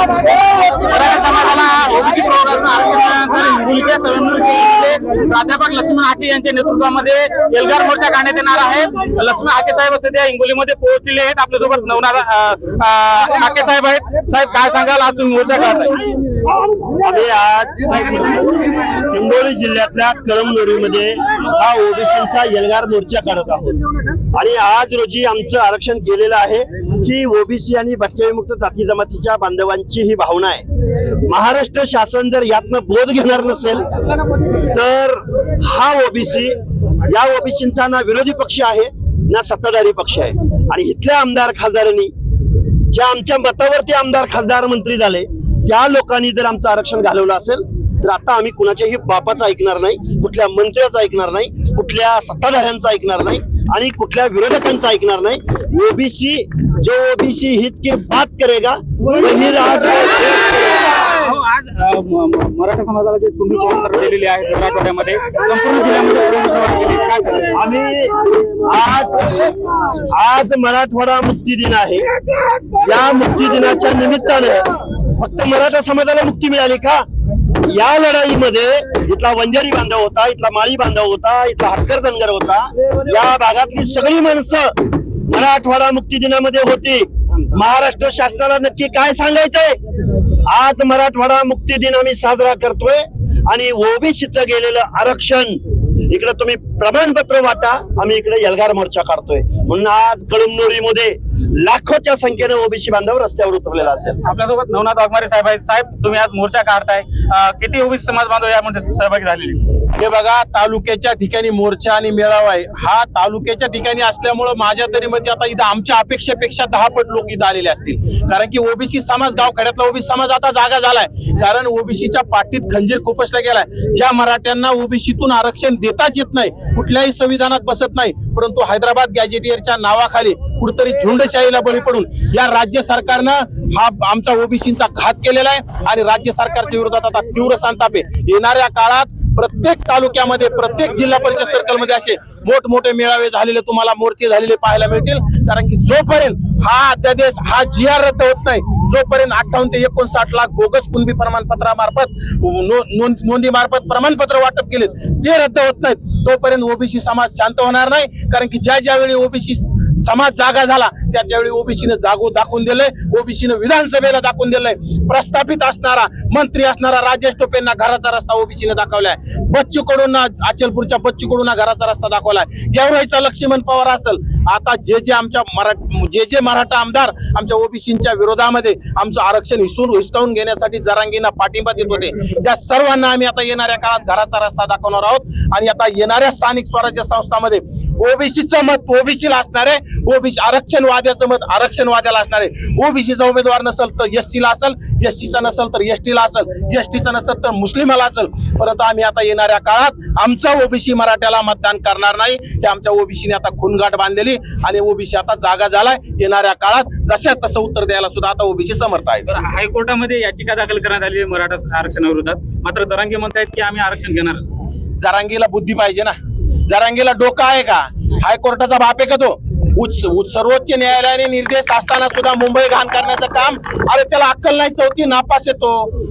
मराठा समाजाला ओबीसी प्रवर्गातून हिंगोलीच्या तळमूर प्राध्यापक लक्ष्मण हाके यांच्या नेतृत्वामध्ये एल्गार मोर्चा काढण्यात येणार आहे. लक्ष्मण हाके साहेब सध्या हिंगोलीमध्ये पोहोचलेले आहेत. आपल्यासोबत नवनाथ हाके साहेब आहेत. साहेब काय सांगाल? आज तुम्ही मोर्चा काढताय. आम्ही आज हिंगोली जिल्ह्यातल्या कळमनुरीमध्ये हा ओबीसीचा एल्गार मोर्चा काढत आहोत. आणि आज रोजी आमचं आरक्षण केलेलं आहे की ओबीसी आणि भटकेमुक्त जाती जमातीच्या बांधवांची ही भावना आहे. महाराष्ट्र शासन जर यातनं बोध घेणार नसेल तर हा ओबीसी या ओबीसींचा ना विरोधी पक्ष आहे ना सत्ताधारी पक्ष आहे. आणि इथल्या आमदार खासदारांनी ज्या आमच्या मतावरती आमदार खासदार मंत्री झाले त्या लोकांनी जर आमचं आरक्षण घालवलं असेल तर आता आम्ही कुणाच्याही बापाचं ऐकणार नाही कुठल्या मंत्र्याचं ऐकणार नाही कुठल्या सत्ताधाऱ्यांचं ऐकणार नाही आणि कुठल्या विरोधकांचं ऐकणार नाही. ओबीसी जो ओबीसी हित की बात करेगा वही राज आज मराठा समाजाला जे तुम्ही दिलेले आहेत मराठवाड्यामध्ये संपूर्ण जिल्ह्यामध्ये? आम्ही आज आज मराठवाडा मुक्ती दिन आहे. या मुक्ती दिनाच्या निमित्तानं फक्त मराठा समाजाला मुक्ती मिळाली का? या लढाईमध्ये इथला वंजारी बांधव होता इथला माळी बांधव होता इथला हटकर धनगर होता या भागातली सगळी माणसं मराठवाडा मुक्ती दिनामध्ये होती. महाराष्ट्र शासनाला नक्की काय सांगायचंय? आज मराठवाडा मुक्ती दिन आम्ही साजरा करतोय आणि ओबीसीचं गेलेलं आरक्षण इकडे तुम्ही प्रमाणपत्र वाटा आम्ही इकडे यलगार मोर्चा काढतोय. म्हणून आज कळमनुरीमध्ये लाखोच्या संख्येने ओबीसी बांधव रस्त्यावर उतरलेला असेल. आपल्यासोबत नवनाथ वाघमारे साहेब आहेत. साहेब तुम्ही आज मोर्चा काढताय. किती ओबीसी समाज बांधव यामध्ये सहभागी झालेली? हे बघा तालुक्याच्या ठिकाणी मोर्चा आणि मेळावा आहे. हा तालुक्याच्या ठिकाणी असल्यामुळं माझ्या तरी मध्ये आता इथं आमच्या अपेक्षेपेक्षा दहा पट लोक इथं आलेले असतील. कारण की ओबीसी समाज गावखेड्यातला ओबीसी समाज आता जागा झालाय. कारण ओबीसीच्या पाठीत खंजीर खुपसला गेलाय. ज्या मराठ्यांना ओबीसीतून आरक्षण देताच येत नाही कुठल्याही संविधानात बसत नाही परंतु हैदराबाद गॅजेटियरच्या नावाखाली कुठतरी झुंडशाहीला बळी पडून या राज्य सरकारनं हा आमचा ओबीसीचा घात केलेला आहे आणि राज्य सरकारच्या विरोधात आता तीव्र संताप आहे. येणाऱ्या काळात प्रत्येक तालुक्यामध्ये प्रत्येक जिल्हा परिषद सर्कलमध्ये असे मोठमोठे मेळावे झालेले तुम्हाला मोर्चे झालेले पाहायला मिळतील. कारण की जोपर्यंत हा अध्यादेश हा जी आर रद्द होत नाही जोपर्यंत अठ्ठावन्न ते एकोणसाठ लाख बोगस कुणबी प्रमाणपत्रामार्फत नो- नोंद- नोंदीमार्फत प्रमाणपत्र वाटप केले ते रद्द होत नाहीत. तोपर्यंत ओबीसी समाज शांत होणार नाही. कारण की ज्या ज्यावेळी ओबीसी समाज जागा झाला. त्या त्यावेळी ओबीसीनं जागो दाखवून दिलंय. ओबीसीनं विधानसभेला दाखवून दिलंय. प्रस्थापित असणारा मंत्री असणारा राजेश टोपेंना घराचा रस्ता ओबीसीने दाखवलाय. बच्चू कडून अचलपूरच्या बच्चू कडून घराचा रस्ता दाखवलाय. गेवराईचा लक्ष्मण पवार असेल. आता जे जे आमच्या मराठ जे जे मराठा आमदार आमच्या ओबीसीच्या विरोधामध्ये आमचं आरक्षण हिसून हिसकावून घेण्यासाठी जरांगींना पाठिंबा देत होते. त्या सर्वांना आम्ही आता येणाऱ्या काळात घराचा रस्ता दाखवणार आहोत. आणि आता येणाऱ्या स्थानिक स्वराज्य संस्थामध्ये ओबीसीचं मत ओबीसीला असणार आहे. ओबीसी आरक्षण वाद्याचं मत आरक्षण वाद्याला असणार आहे. ओबीसीचा उमेदवार नसेल तर एसटीला असेल एसटीचा नसेल तर एसटीला असेल एसटीचा नसेल तर मुस्लिमाला असेल. परंतु आम्ही आता येणाऱ्या काळात आमचा ओबीसी मराठ्याला मतदान करणार नाही. हे आमच्या ओबीसीने आता खूनगाठ बांधलेली आणि ओबीसी आता जागा झालाय. येणाऱ्या काळात जशा तसं उत्तर द्यायला सुद्धा आता ओबीसी समर्थ आहे. हायकोर्टामध्ये याचिका दाखल करण्यात आली मराठा आरक्षणाविरोधात मात्र दरांगे म्हणतायत की आम्ही आरक्षण घेणारच. जरांगीला बुद्धी पाहिजे ना. जरांगीला डोकं आहे का? हायकोर्टाचा बाप आहे का तो? सर्वोच्च न्यायालयाने निर्देश असताना सुद्धा मुंबई घाण करण्याचं काम अरे त्याला अक्कल नाही चौथी नापास येतो.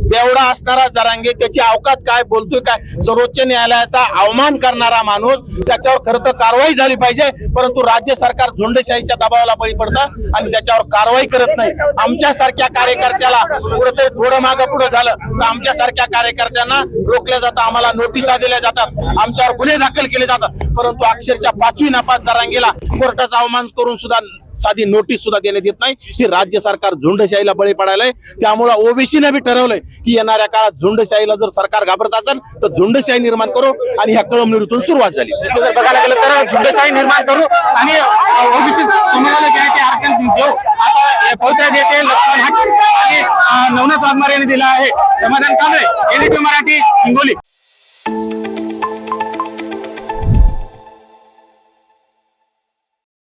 बेवडा असणारा जरांगे त्याची अवकात काय बोलतोय काय? सर्वोच्च न्यायालयाचा अवमान करणारा माणूस त्याच्यावर खरं तर कारवाई झाली पाहिजे परंतु राज्य सरकार झुंडशाहीच्या दबावाला बळी पडतं आणि त्याच्यावर कारवाई करत नाही. आमच्यासारख्या कार्यकर्त्याला कुठेतरी थोडं मागं पुढे झालं तर आमच्यासारख्या कार्यकर्त्यांना रोखल्या जातं आम्हाला नोटिसा दिल्या जातात आमच्यावर गुन्हे दाखल केले जातात. परंतु अक्षरच्या पाचवी नापास जरांगेला कोर्टाचा अवमान करून सुद्धा साधी नोटीस सुद्धा देण्यात येत नाही. ही राज्य सरकार झुंडशाहीला बळी पडायलंय. त्यामुळे ओबीसीने बी ठरवलंय की येणाऱ्या काळात झुंडशाहीला जर सरकार घाबरत असेल तर झुंडशाही निर्माण करू आणि ह्या कळमनुरीतून सुरुवात झाली. जर बघायला गेलं तर झुंडशाही निर्माण करू आणि ओबीसी समाजाला देऊ. आता हे देते लक्ष्मण आणि नवनाथ वाघमारे यांनी दिला आहे. समाधान कांबळे एनएपी मराठी हिंगोली.